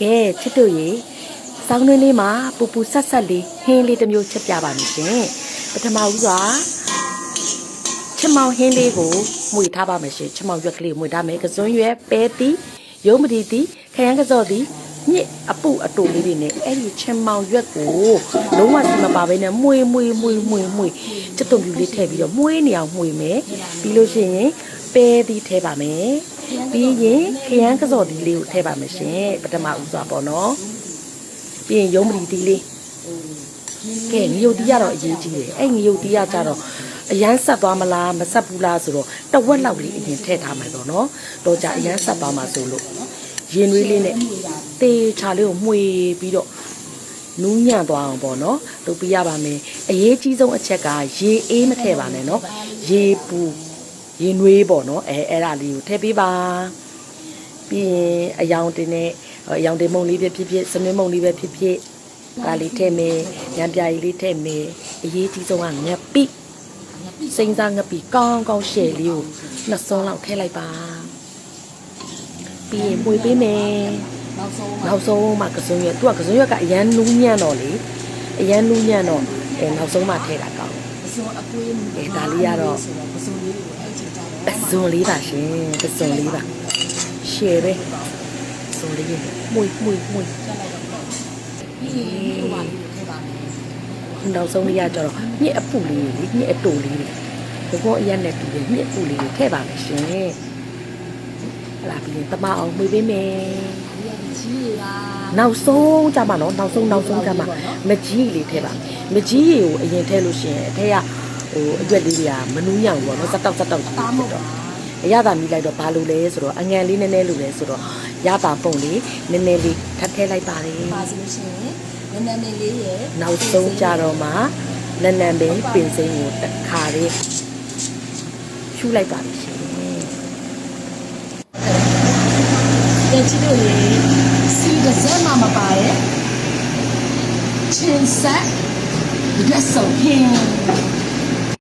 ကဲချစ်တို့ရေစောင်းတွင်းလေးမှာပူပူဆက်ဆက်လေးဟင်းလေးတစ်မျိုးချက်ပြပါမယ်ရှင်ပထမဦးစွာချမောင်ဟင်းလေးကိုမှုထားပါမယ်ရှင်ချမောင်ရွက်ကလေးကိုမှုထားမယ်ကစွန်းရွက်ပဲတီရုံးမတီတီခရမ်းကစော့တီညစ်အပုအတူလေးတွေနဲ့အဲ့ဒီချမောင်ရွက်ကိုလုံးဝစီမပါဘဲနဲ့မှုေမှုေမှုေမှုေမှုေချက်တုံပြူလေးထည့်ပြီးတော့မှုေနေအောင်မှုေမယ်ပြီးလို့ရှိရင်ပဲတီထည့်ပါမယ် ပြီးရင်ခရမ်းကစော်ဒီလေးကိုထည့်ပါမယ်ရှင်ပထမဦးစွာပေါ့နော်ပြီးရင်ရုံးပရီဒီလေးကဲငရုတ်တီးရတော့အရေးကြီးတယ်အဲ့ငရုတ်တီးရကြတော့အရန်ဆက်သွားမလားမဆက်ဘူးလားဆိုတော့တဝက်လောက်လေးအရင်ထည့်ထားမယ်ပေါ့နော်တော့ကြအရန်ဆက်သွားမှာဆိုလို့ရင်နွေးလေးနဲ့တေချာလေးကိုမှွေပြီးတော့နူးညံ့သွားအောင်ပေါ့နော်လုပ်ပြရပါမယ်အရေးကြီးဆုံးအချက်ကရေအေးမထည့်ပါနဲ့နော်ရေပူ ရင်နွေးပေါ့နော်အဲအဲ့ဒါလေးကိုထည့်ပေးပါပြီးရင်အယောင်တင်နဲ့အယောင်တင်မုံလေးပဲဖြစ်ဖြစ်စနွေးမုံလေးပဲဖြစ်ဖြစ်ဒါလေးထည့်မယ်ညံပြာကြီးလေးထည့်မယ်အရေးကြီးဆုံးကငပိစိမ့်စားငပိကောင်းကောင်းရှယ်လေးကိုနှစ်စုံလောက်ထည့်လိုက်ပါပြီးရင်ပွေပေးမယ်နောက်ဆုံးနောက်ဆုံးမှကစုံရွက်သူကကစုံရွက်ကအရန်နူးညံ့တော့လေအရန်နူးညံ့တော့အဲနောက်ဆုံးမှထည့်တာကောင်းပစုံအကွေးအဲဒါလေးကတော့ဆိုတော့ပစုံလေး ကိုအဲ့ချိန်ကြပစုံလေးပါရှင်ပစုံလေးပါရှယ်ပဲပစုံလေးကိုမှုတ်မှုတ်မှုတ်ပြီးရင်ဟိုပါလေးကိုထည့်ပါမယ်နောက်ဆုံးလေးကကျတော့ညစ်အပူလေးတွေလေညစ်အတူလေးတွေဘဘောအရက်နဲ့တူတယ်ညစ်အပူလေးတွေထည့်ပါမယ်ရှင်ဟလာပြီးရင်တမအောင်မှုတ်ပေးမယ်ဒီကကြီးရလားနောက်ဆုံးကြမှာနော်နောက်ဆုံးနောက်ဆုံးကြမှာမကြီးလေးထည့်ပါမကြီးရေကိုအရင်ထည့်လို့ရှင်အထက်ကဟိုအကျွက်လေးတွေကမနူးညံ့ဘူးပေါ့နော်စက်တောက်စက်တောက်တားမဟုတ်ပါ အရသာမိလိုက်တော့ဘာလို့လဲဆိုတော့အငံလေးနည်းနည်းလို့လဲဆိုတော့ရတာပုံလေးနည်းနည်းလေးထပ်ထည့်လိုက်ပါလေပါဆိုလို့ရှိရင်နည်းနည်းလေးရဲ့နောက်ဆုံးကြတော့မှနန်းနန်းပင်ပင်စိမ်းကိုတစ်ခါလေးရှူလိုက်ပါလိမ့်ရှင်တချစ်တို့ရေစီတစ်စက်မှမပါရဲ့ချင်းဆက်ဒီကဆုံဟင်း